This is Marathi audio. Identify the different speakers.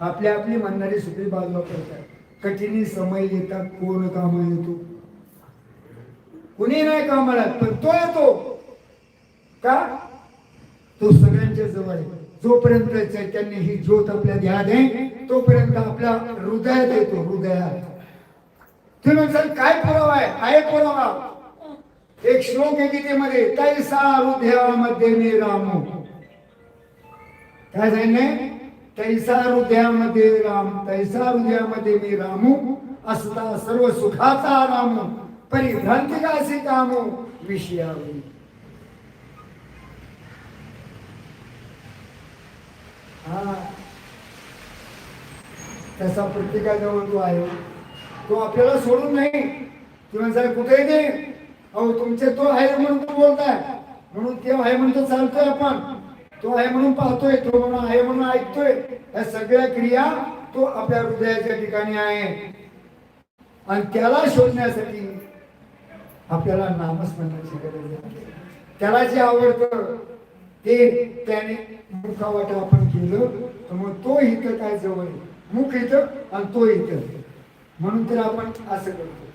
Speaker 1: आपली आपली म्हणणारी सुखी बाजू करतात कठीणी समय येतात कोण कामा येतो. कुणी नाही कामाला पण तो येतो. का? तो सगळ्यांच्या जवळ आहे. जोपर्यंत चैतन्य ही ज्योत आपल्या ध्यान आहे तोपर्यंत आपल्या हृदयात येतो हृदयात. तुम्ही म्हणसाल काय पुरावा आहे? आहे पुरावा. एक श्लोक आहे गीतेमध्ये तैसा हृदयामध्ये मी रामो. काय सांगितलंय तैसा हृदयामध्ये राम तैसा हृदयामध्ये मी रामू असता सर्व सुखाचा रामू परिभ्रांती का असे कामू हा. तसा प्रत्येकाजवळ तो आहे. तो आपल्याला सोडून नाही. तुम्ही जर कुठे ते अहो तुमचे तो आहे म्हणून तो बोलताय. म्हणून ते आहे म्हणून चालतोय आपण. तो आहे म्हणून पाहतोय तो म्हणून आहे ऐकतोय. या सगळ्या क्रिया तो आपल्या हृदयाच्या ठिकाणी आहे. आणि त्याला शोधण्यासाठी आपल्याला नामस्मरणाची गरज आहे. त्याला जे आवडतं ते त्याने मुखावाट आपण केलं तर मग तो इथं काय जवळ मुख इथं आणि तो इथं. म्हणून तर आपण असं करतो.